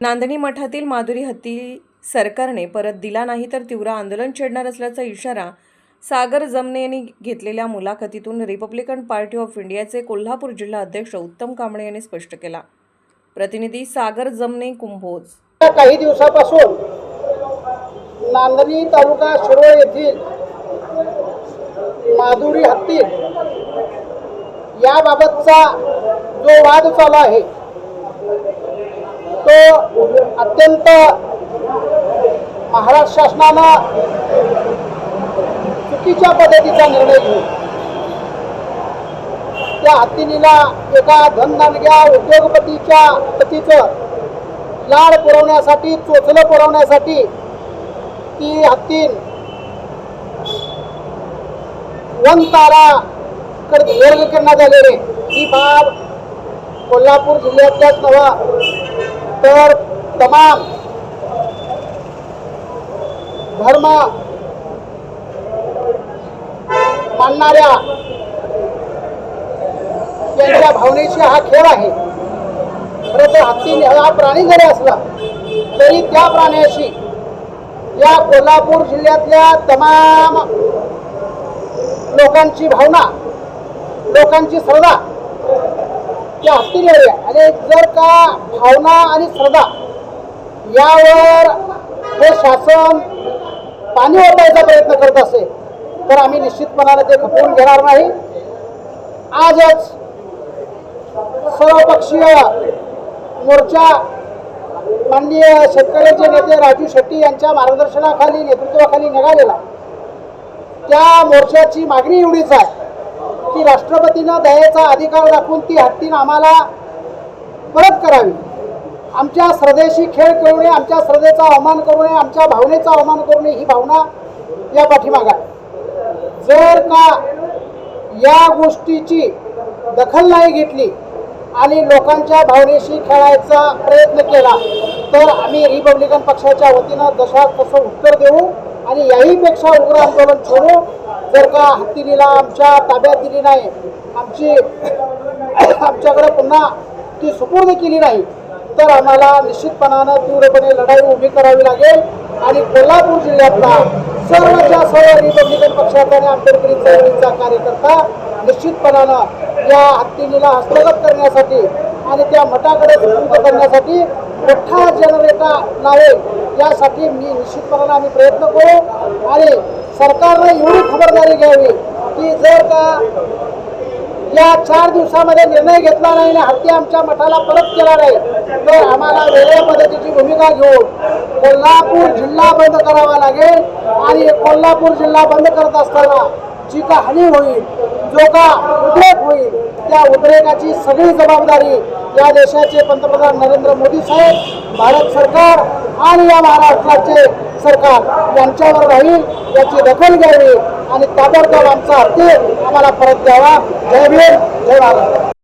नांदणी मठातील माधुरी हत्ती सरकारने परत दिला नाही तर तीव्र आंदोलन छेडणार असल्याचा इशारा सागर जमने यांनी घेतलेल्या मुलाखतीतून रिपब्लिकन पार्टी ऑफ इंडियाचे कोल्हापूर जिल्हा अध्यक्ष उत्तम कांबळे यांनी स्पष्ट केला. प्रतिनिधी सागर जमने कुंभोज. काही दिवसापासून नांदणी तालुका शिरोळ येथील माधुरी हत्ती याबाबतचा जो वाद चालू आहे अत्यंत महाराष्ट्र शासनानं चुकीच्या पद्धतीचा निर्णय घेऊन त्या हत्तीनीला एका धनदानग्या उद्योगपतीच्या पतीचं लाड पुरवण्यासाठी चोचलं पुरवण्यासाठी ती हत्तीन वन तारा कडे वर्ग करण्यात आलेले ही बाब कोल्हापूर जिल्ह्यातल्याच नव्हा तर तमाम धर्म मानणाऱ्या त्यांच्या भावनेशी हा खेळ आहे. खरं तर हत्ती हा प्राणी जरी असला तरी त्या प्राण्याशी या कोल्हापूर जिल्ह्यातल्या तमाम लोकांची भावना लोकांची श्रद्धा ते हत्तीवर आहे. आणि जर का भावना आणि श्रद्धा यावर हे शासन पाणी ओढायचा प्रयत्न करत असेल तर आम्ही निश्चितपणाने ते खपवून घेणार नाही. आजच सर्वपक्षीय मोर्चा माननीय शेतकऱ्यांचे नेते राजू शेट्टी यांच्या मार्गदर्शनाखाली नेतृत्वाखाली निघालेला. त्या मोर्चाची मागणी एवढीच आहे. की राष्ट्रपतीनं दयेचा अधिकार दाखवून ती हत्तीन आम्हाला परत करावी. आमच्या श्रद्धेशी खेळ करू नये आमच्या श्रद्धेचा अवमान करू नये आमच्या भावनेचा अवमान करू नये ही भावना या पाठीमागा जर का या गोष्टीची दखल नाही घेतली आणि लोकांच्या भावनेशी खेळायचा प्रयत्न केला तर आम्ही रिपब्लिकन पक्षाच्या वतीनं जशा तसं उत्तर देऊ आणि याहीपेक्षा उग्र आंदोलन छोडू जर का हत्तीनीला आमच्या ताब्यात दिली नाही आमची आमच्याकडे पुन्हा ती सुपूर्द केली नाही तर आम्हाला निश्चितपणानं तीव्रपणे लढाई उभी करावी लागेल. आणि कोल्हापूर जिल्ह्यातला सर्वच्या सर्व रिपब्लिकन पक्षाचा आणि आंबेडकरी चळवळीचा कार्यकर्ता निश्चितपणानं या हत्तीनीला हस्तगत करण्यासाठी आणि त्या मठाकडे सुपूर्द करण्यासाठी मोठा जनरेटा लावेल यासाठी मी निश्चितपणानं आम्ही प्रयत्न करू आणि सरकारनं एवढी खबरदारी घ्यावी की जर का या चार दिवसामध्ये निर्णय घेतला नाही आणि हत्ती आमच्या मठाला परत केला नाही तर आम्हाला वेगळ्या पद्धतीची भूमिका घेऊन कोल्हापूर जिल्हा बंद करावा लागेल आणि कोल्हापूर जिल्हा बंद करत असताना जी का हानी होईल जो का उद्रेक होईल त्या उद्रेकाची सगळी जबाबदारी या देशाचे पंतप्रधान नरेंद्र मोदी साहेब भारत सरकार आणि या महाराष्ट्राचे सरकार यांच्यावर राहील याची दखल घ्यावी आणि ताबडतोब आमचा हत्ती आम्हाला परत द्यावा. जय भीम जय भारत.